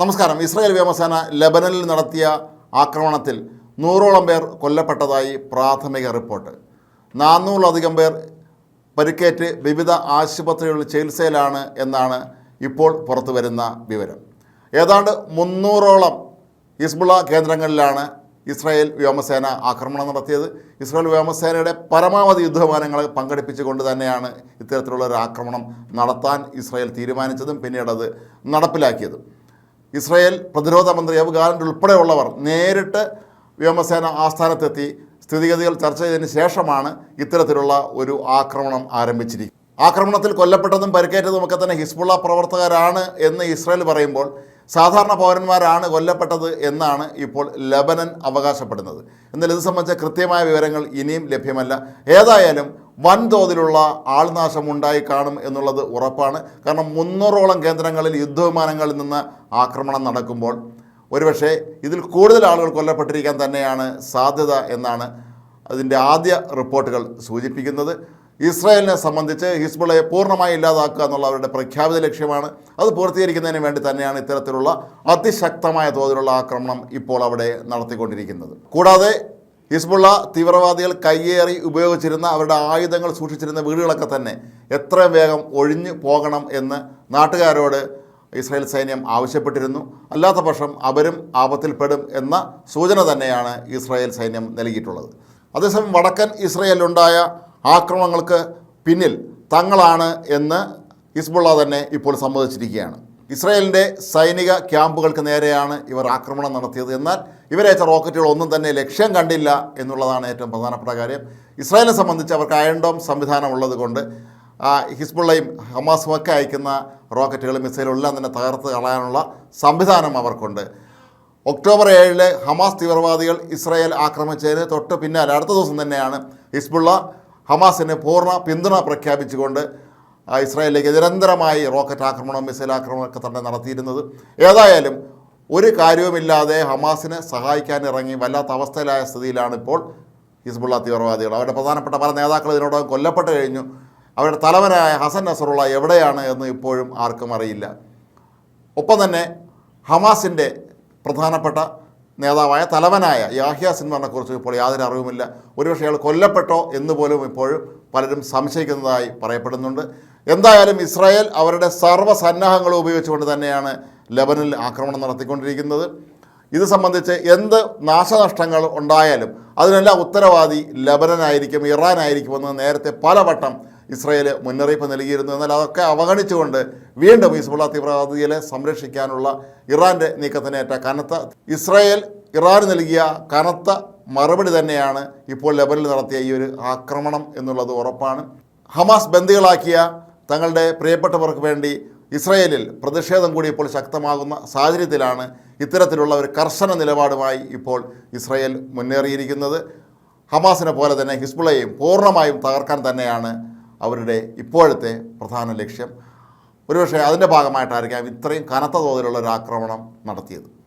നമസ്കാരം. ഇസ്രായേൽ വ്യോമസേന ലബനനിൽ നടത്തിയ ആക്രമണത്തിൽ നൂറോളം പേർ കൊല്ലപ്പെട്ടതായി പ്രാഥമിക റിപ്പോർട്ട്. നാനൂറിലധികം പേർ പരിക്കേറ്റ് വിവിധ ആശുപത്രികളിൽ ചികിത്സയിലാണ് എന്നാണ് ഇപ്പോൾ പുറത്തു വരുന്ന വിവരം. ഏതാണ്ട് മുന്നൂറോളം ഹിസ്ബുള്ള കേന്ദ്രങ്ങളിലാണ് ഇസ്രായേൽ വ്യോമസേന ആക്രമണം നടത്തിയത്. ഇസ്രായേൽ വ്യോമസേനയുടെ പരമാവധി യുദ്ധവിമാനങ്ങൾ പങ്കെടുപ്പിച്ചുകൊണ്ട് തന്നെയാണ് ഇത്തരത്തിലുള്ള ഒരു ആക്രമണം നടത്താൻ ഇസ്രായേൽ തീരുമാനിച്ചതും പിന്നീട് അത് നടപ്പിലാക്കിയതും. ഇസ്രായേൽ പ്രതിരോധ മന്ത്രി അബ് ഗാലന്റ് ഉൾപ്പെടെയുള്ളവർ നേരിട്ട് വ്യോമസേന ആസ്ഥാനത്തെത്തി സ്ഥിതിഗതികൾ ചർച്ച ചെയ്തതിന് ശേഷമാണ് ഇത്തരത്തിലുള്ള ഒരു ആക്രമണം ആരംഭിച്ചിരിക്കുന്നത്. ആക്രമണത്തിൽ കൊല്ലപ്പെട്ടതും പരിക്കേറ്റതും ഒക്കെ തന്നെ ഹിസ്ബുള്ള പ്രവർത്തകരാണ് എന്ന് ഇസ്രായേൽ പറയുമ്പോൾ സാധാരണ പൗരന്മാരാണ് കൊല്ലപ്പെട്ടത് എന്നാണ് ഇപ്പോൾ ലബനൻ അവകാശപ്പെടുന്നത്. എന്നാൽ ഇത് സംബന്ധിച്ച കൃത്യമായ വിവരങ്ങൾ ഇനിയും ലഭ്യമല്ല. ഏതായാലും വൻതോതിലുള്ള ആൾനാശം ഉണ്ടായി കാണും എന്നുള്ളത് ഉറപ്പാണ്. കാരണം മുന്നൂറോളം കേന്ദ്രങ്ങളിൽ യുദ്ധവിമാനങ്ങളിൽ നിന്ന് ആക്രമണം നടക്കുമ്പോൾ ഒരുപക്ഷെ ഇതിൽ കൂടുതൽ ആളുകൾ കൊല്ലപ്പെട്ടിരിക്കാൻ തന്നെയാണ് സാധ്യത എന്നാണ് അതിന്റെ ആദ്യ റിപ്പോർട്ടുകൾ സൂചിപ്പിക്കുന്നത്. ഇസ്രായേലിനെ സംബന്ധിച്ച് ഹിസ്ബുളയെ പൂർണമായി ഇല്ലാതാക്കുക എന്നുള്ള അവരുടെ പ്രഖ്യാപിത ലക്ഷ്യമാണ്. അത് പൂർത്തീകരിക്കുന്നതിന് വേണ്ടി തന്നെയാണ് ഇത്തരത്തിലുള്ള അതിശക്തമായ തോതിലുള്ള ആക്രമണം ഇപ്പോൾ അവിടെ നടത്തിക്കൊണ്ടിരിക്കുന്നത്. കൂടാതെ ഹിസ്ബുള്ള തീവ്രവാദികൾ കയ്യേറി ഉപയോഗിച്ചിരുന്ന അവരുടെ ആയുധങ്ങൾ സൂക്ഷിച്ചിരുന്ന വീടുകളൊക്കെ തന്നെ എത്രയും വേഗം ഒഴിഞ്ഞു പോകണം എന്ന് നാട്ടുകാരോട് ഇസ്രായേൽ സൈന്യം ആവശ്യപ്പെട്ടിരുന്നു. അല്ലാത്ത പക്ഷം അവരും ആപത്തിൽപ്പെടും എന്ന സൂചന തന്നെയാണ് ഇസ്രായേൽ സൈന്യം നൽകിയിട്ടുള്ളത്. അതേസമയം വടക്കൻ ഇസ്രായേലിലുണ്ടായ ആക്രമണങ്ങൾക്ക് പിന്നിൽ തങ്ങളാണ് എന്ന് ഹിസ്ബുള്ള തന്നെ ഇപ്പോൾ സമ്മതിച്ചിരിക്കുകയാണ്. ഇസ്രായേലിന്റെ സൈനിക ക്യാമ്പുകൾക്ക് നേരെയാണ് ഇവർ ആക്രമണം നടത്തിയത്. എന്നാൽ ഇവരയച്ച റോക്കറ്റുകൾ ഒന്നും തന്നെ ലക്ഷ്യം കണ്ടില്ല എന്നുള്ളതാണ് ഏറ്റവും പ്രധാനപ്പെട്ട കാര്യം. ഇസ്രായേലിനെ സംബന്ധിച്ച് അവർക്ക് അയൺഡോം സംവിധാനം ഉള്ളത് കൊണ്ട് ഹിസ്ബുള്ളയും ഹമാസും ഒക്കെ അയക്കുന്ന റോക്കറ്റുകളും മിസൈലും എല്ലാം തന്നെ തകർത്ത് കളയാനുള്ള സംവിധാനം അവർക്കുണ്ട്. ഒക്ടോബർ ഏഴിൽ ഹമാസ് തീവ്രവാദികൾ ഇസ്രായേൽ ആക്രമിച്ചതിന് തൊട്ട് പിന്നാലെ അടുത്ത ദിവസം തന്നെയാണ് ഹിസ്ബുള്ള ഹമാസിന് പൂർണ പിന്തുണ പ്രഖ്യാപിച്ചുകൊണ്ട് ഇസ്രായേലിലേക്ക് നിരന്തരമായി റോക്കറ്റ് ആക്രമണം മിസൈൽ ആക്രമണമൊക്കെ തന്നെ നടത്തിയിരുന്നത്. ഏതായാലും ഒരു കാര്യവുമില്ലാതെ ഹമാസിനെ സഹായിക്കാൻ ഇറങ്ങി വല്ലാത്ത അവസ്ഥയിലായ സ്ഥിതിയിലാണ് ഇപ്പോൾ ഹിസ്ബുള്ള തീവ്രവാദികൾ. അവരുടെ പ്രധാനപ്പെട്ട പല നേതാക്കൾ ഇതിനോടകം കൊല്ലപ്പെട്ട് കഴിഞ്ഞു. അവരുടെ തലവനായ ഹസൻ നസറുള്ള എവിടെയാണ് എന്ന് ഇപ്പോഴും ആർക്കും അറിയില്ല. ഒപ്പം തന്നെ ഹമാസിന്റെ പ്രധാനപ്പെട്ട നേതാവായ തലവനായ യാഹിയ സിൻവറിനെ കുറിച്ച് ഇപ്പോൾ യാതൊരു അറിവുമില്ല. ഒരുപക്ഷെ അയാൾ കൊല്ലപ്പെട്ടോ എന്ന് പോലും ഇപ്പോഴും പലരും സംശയിക്കുന്നതായി പറയപ്പെടുന്നുണ്ട്. എന്തായാലും ഇസ്രായേൽ അവരുടെ സർവ സർവസന്നാഹങ്ങളും ഉപയോഗിച്ചുകൊണ്ട് തന്നെയാണ് ലബനിൽ ആക്രമണം നടത്തിക്കൊണ്ടിരിക്കുന്നത്. ഇത് സംബന്ധിച്ച് എന്ത് നാശനഷ്ടങ്ങൾ ഉണ്ടായാലും അതിനെല്ലാം ഉത്തരവാദി ലബനനായിരിക്കും ഇറാനായിരിക്കുമെന്ന് നേരത്തെ പലവട്ടം ഇസ്രായേൽ മുന്നറിയിപ്പ് നൽകിയിരുന്നു. എന്നാൽ അതൊക്കെ അവഗണിച്ചുകൊണ്ട് വീണ്ടും ഹിസ്ബുള്ള തീവ്രവാദികളെ സംരക്ഷിക്കാനുള്ള ഇറാന്റെ നീക്കത്തിനേറ്റ കനത്ത ഇസ്രായേൽ ഇറാന് നൽകിയ കനത്ത മറുപടി തന്നെയാണ് ഇപ്പോൾ ലബനിൽ നടത്തിയ ഈ ഒരു ആക്രമണം എന്നുള്ളത് ഉറപ്പാണ്. ഹമാസ് ബന്ദികളാക്കിയ തങ്ങളുടെ പ്രിയപ്പെട്ടവർക്ക് വേണ്ടി ഇസ്രയേലിൽ പ്രതിഷേധം കൂടി ഇപ്പോൾ ശക്തമാകുന്ന സാഹചര്യത്തിലാണ് ഇത്തരത്തിലുള്ള ഒരു കർശന നിലപാടുമായി ഇപ്പോൾ ഇസ്രയേൽ മുന്നേറിയിരിക്കുന്നത്. ഹമാസിനെ പോലെ തന്നെ ഹിസ്ബുളയും പൂർണമായും തകർക്കാൻ തന്നെയാണ് അവരുടെ ഇപ്പോഴത്തെ പ്രധാന ലക്ഷ്യം. ഒരുപക്ഷെ അതിന്റെ ഭാഗമായിട്ടായിരിക്കാം ഇത്രയും കനത്ത തോതിലുള്ള ഒരു ആക്രമണം നടത്തിയത്.